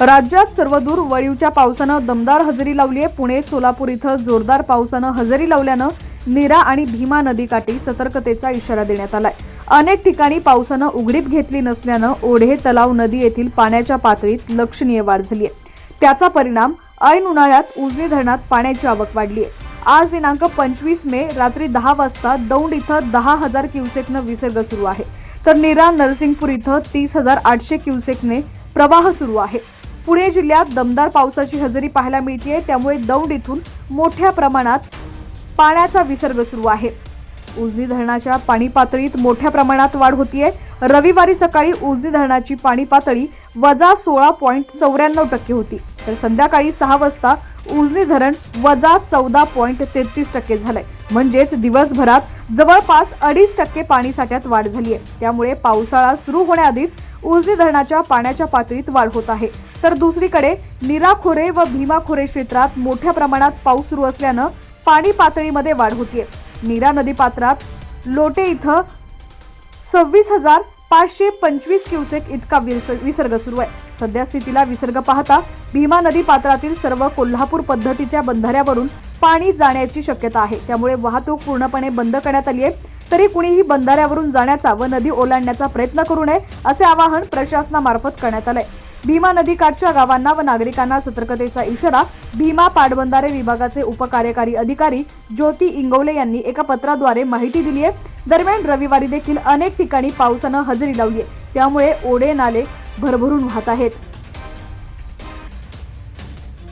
राज्यात सर्वदूर वळीवच्या पावसानं दमदार हजेरी लावली आहे. पुणे सोलापूर इथं जोरदार पावसानं हजेरी लावल्यानं नीरा आणि भीमा नदीकाठी सतर्कतेचा इशारा देण्यात आलाय. अनेक ठिकाणी पावसानं उघडीप घेतली नसल्यानं ओढे तलाव नदी येथील पाण्याच्या पातळीत लक्षणीय वाढ झाली आहे. त्याचा परिणाम ऐन उन्हाळ्यात उजनी धरणात पाण्याची आवक वाढली आहे. आज दिनांक पंचवीस मे रात्री दहा वाजता दौंड इथं दहा हजार क्युसेकनं विसर्ग सुरू आहे. तर नीरा नरसिंगपूर इथं तीस हजार आठशे क्युसेकने प्रवाह सुरू आहे. पुणे जिल्ह्यात दमदार पावसाची हजेरी पाहायला मिळते त्यामुळे दौंड इथून मोठ्या प्रमाणात पाण्याचा विसर्ग सुरू आहे. उजनी धरणाच्या पाणी पातळीत मोठ्या प्रमाणात वाढ होतीये. रविवारी सकाळी उजनी धरणाची पाणी पातळी वजा सोळा पॉईंट चौऱ्याण्णव टक्के होती. तर संध्याकाळी सहा वाजता उजनी धरण वजा चौदा पॉईंट तेहतीस टक्के झालंय. म्हणजेच दिवसभरात जवळपास अडीच टक्के पाणी साठ्यात वाढ झाली आहे त्यामुळे पावसाळा सुरू होण्याआधीच उजनी धरणाच्या पाण्याच्या पातळीत वाढ होत आहे. तर दुसरीकडे निराखोरे व भीमा खोरे क्षेत्रात मोठ्या प्रमाणात पाऊस सुरू असल्यानं पाणी पातळीमध्ये वाढ होतीये. नीरा नदी पात्रात लोटे इथं सव्वीस हजार पाचशे पंचवीस क्युसेक इतका विस- विसर्ग सुरू आहे. सध्या स्थितीला विसर्ग पाहता भीमा नदी पात्रातील सर्व कोल्हापूर पद्धतीच्या बंधाऱ्यावरून पाणी जाण्याची शक्यता आहे. त्यामुळे वाहतूक पूर्णपणे बंद करण्यात आली आहे तरी कुणीही बंधाऱ्यावरून जाण्याचा व नदी ओलांडण्याचा प्रयत्न करू नये असे आवाहन प्रशासनामार्फत करण्यात आलंय. भीमा नदीकाठच्या गावांना व नागरिकांना सतर्कतेचा इशारा भीमा पाटबंधारे विभागाचे उपकार्यकारी अधिकारी ज्योती इंगवले यांनी एका पत्राद्वारे माहिती दिली आहे. दरम्यान रविवारी देखील अनेक ठिकाणी पावसानं हजेरी लावली आहे. त्यामुळे ओढे नाले भरभरून वाहत आहेत.